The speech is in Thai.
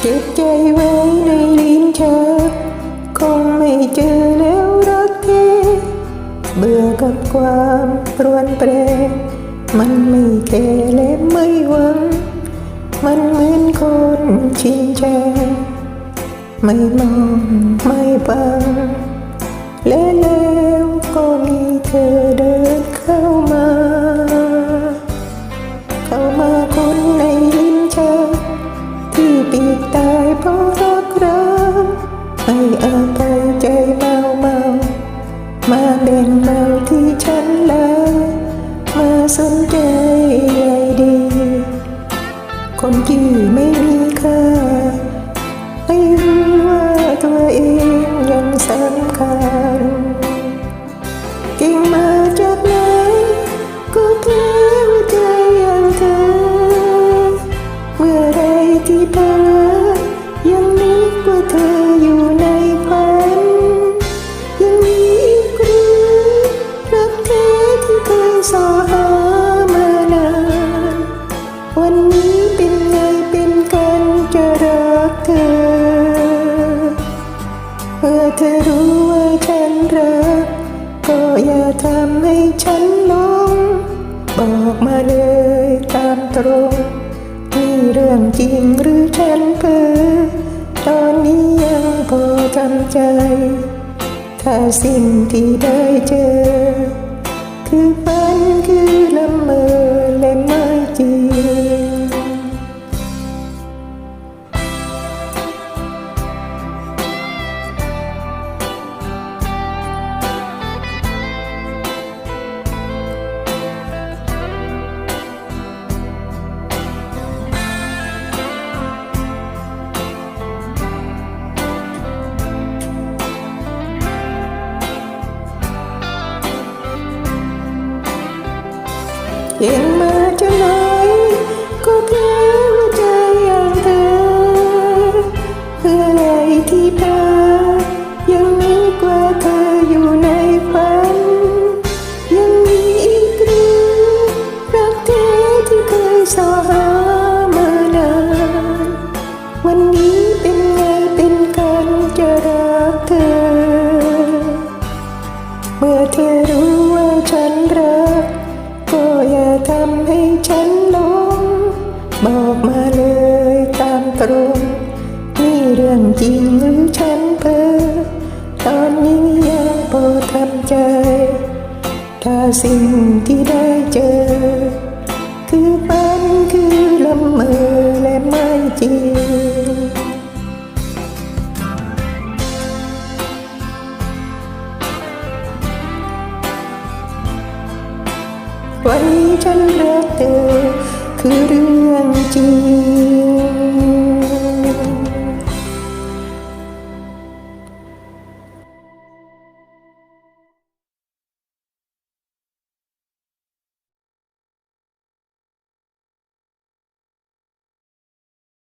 เก็บใจไว้ในลิ้นชักคงไม่เจอแล้วรักแท้เบื่อกับความรวนแปรมันไม่แก่และไม่หวัง มันเหมือนคนชินแชงไม่มองไม่ฟัง ให้อาภัยใจเมาเมามาแบ่งเบาที่ฉันเลามาสนใจใยดี คนที่ไม่มีค่าให้รู้ว่าตัวเองยังสำคัญกิ่งมาจากไหนก็แพ้หัวใจอย่างเธอ เมื่อไรที่เธอยังนึกว่าเธอ สอหามานานวันนี้เป็นไงเป็นกันจะรักเธอเมื่อเธอรู้ว่าฉันรัก ก็อย่าทำให้ฉันลง บอกมาเลยตามตรงนี่เรื่องจริงหรือฉันเพ้อตอนนี้ยังพอทำใจ ถ้าสิ่งที่ได้เจอ เก่งมาจะไหนก็แพ้หัวใจอย่างเธอเพื่ออะไรที่เธอยังนึกว่าเธออยู่ในฝัน ยังมีอีกหรือรักแท้ที่เคยสอหามานานวันนี้เป็นไงเป็นกันจะรักเธอ เมื่อเธอรู้ ฉันลงบอกมาเลยตามตรงนี่เรื่องจริงหรือฉันเพ้อตอนนี้ยังพอทำใจ ถ้าสิ่งที่ได้เจอ คือฝันคือละเมอและไม่จริงไว้ฉัน